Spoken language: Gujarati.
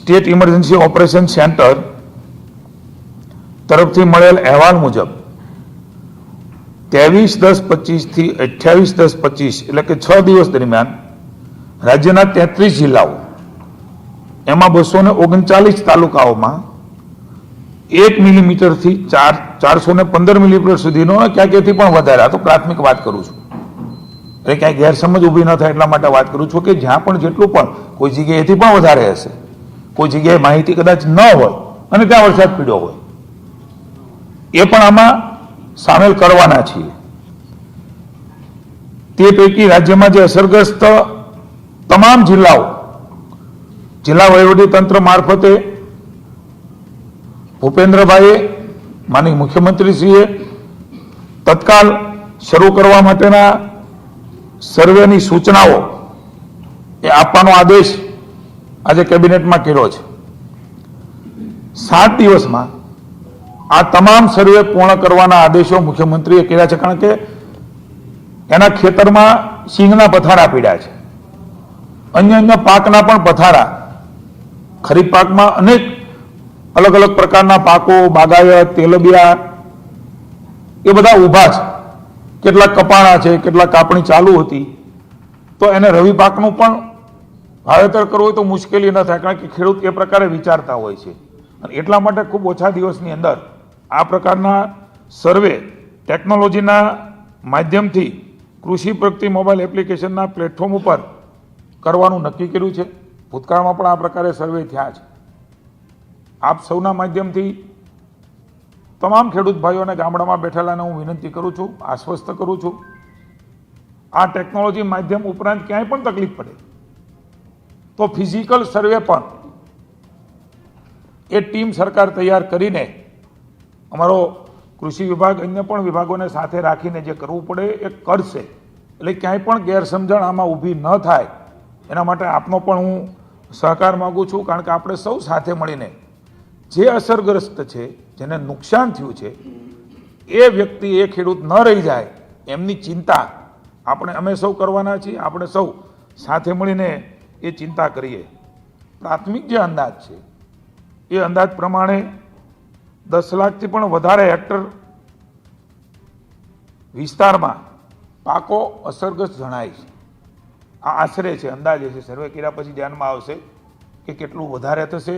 સ્ટેટ ઇમરજન્સી ઓપરેશન સેન્ટર તરફથી મળેલ અહેવાલ મુજબ ત્રેવીસ દસ પચીસથી અઠ્યાવીસ દસ પચીસ એટલે કે છ દિવસ દરમિયાન રાજ્યના તેત્રીસ જિલ્લાઓ, એમાં બસો ને ઓગણચાલીસ તાલુકાઓમાં એક મિલીમીટરથી ચાર, ચારસો ને પંદર મિલીમીટર સુધીનો ક્યાંક એથી પણ વધારે, આ તો પ્રાથમિક વાત કરું છું. એટલે ક્યાંય ગેરસમજ ઊભી ન થાય એટલા માટે વાત કરું છું કે જ્યાં પણ જેટલું પણ કોઈ જગ્યાએ એથી પણ વધારે હશે કોઈ જગ્યાએ માહિતી કદાચ ન હોય અને ત્યાં વરસાદ પીડ્યો હોય. એ પણ આમાં સામેલ કરવાના છીએ. તે પૈકી રાજ્યમાં જે અસરગ્રસ્ત તમામ જિલ્લાઓ, જિલ્લા વહીવટી તંત્ર મારફતે ભૂપેન્દ્રભાઈએ માની મુખ્યમંત્રીશ્રીએ તત્કાલ શરૂ કરવા માટેના સર્વેની સૂચનાઓ એ આપવાનો આદેશ આજે કેબિનેટમાં કર્યો છે. સાત દિવસમાં આ તમામ સર્વે પૂર્ણ કરવાના આદેશો મુખ્યમંત્રીએ કર્યા છે કારણ કે એના ખેતરમાં સિંગના પથારા પીડ્યા છે. અન્ય અન્ય પાકના પણ પથારા. ખરીફ પાકમાં અનેક અલગ અલગ પ્રકારના પાકો, બાગાયત, તેલબિયા, એ બધા ઊભા છે. કેટલાક કપાણા છે, કેટલાક કાપણી ચાલુ હતી. તો એને રવિ પાકનું પણ વાવેતર કરવું હોય તો મુશ્કેલી ન થાય, કારણ કે ખેડૂત એ પ્રકારે વિચારતા હોય છે. અને એટલા માટે ખૂબ ઓછા દિવસની અંદર આ પ્રકારના સર્વે ટેકનોલોજીના માધ્યમથી કૃષિ પ્રગતિ મોબાઈલ એપ્લિકેશનના પ્લેટફોર્મ ઉપર કરવાનું નક્કી કર્યું છે. ભૂતકાળમાં પણ આ પ્રકારે સર્વે થયા છે. આપ સૌના માધ્યમથી તમામ ખેડૂત ભાઈઓને ગામડામાં બેઠેલાને હું વિનંતી કરું છું, આશ્વસ્ત કરું છું. આ ટેકનોલોજી માધ્યમ ઉપરાંત ક્યાંય પણ તકલીફ પડે. તો ફિઝિકલ સર્વે પણ એ ટીમ સરકાર તૈયાર કરીને અમારો કૃષિ વિભાગ અન્ય પણ વિભાગોને સાથે રાખીને જે કરવું પડે એ કરશે. એટલે ક્યાંય પણ ગેરસમજણ આમાં ઊભી ન થાય. એના માટે આપનો પણ હું સહકાર માગું છું, કારણ કે આપણે સૌ સાથે મળીને જે અસરગ્રસ્ત છે, જેને નુકસાન થયું છે, એ વ્યક્તિ, એ ખેડૂત ન રહી જાય, એમની ચિંતા આપણે અમે સૌ કરવાના છીએ. આપણે સૌ સાથે મળીને એ ચિંતા કરીએ. પ્રાથમિક જે અંદાજ છે, એ અંદાજ પ્રમાણે દસ લાખથી પણ વધારે હેક્ટર વિસ્તારમાં પાકો અસરગ્રસ્ત જણાય છે. આ આશરે છે, અંદાજે છે. સર્વે કર્યા પછી ધ્યાનમાં આવશે કે કેટલું વધારે થશે.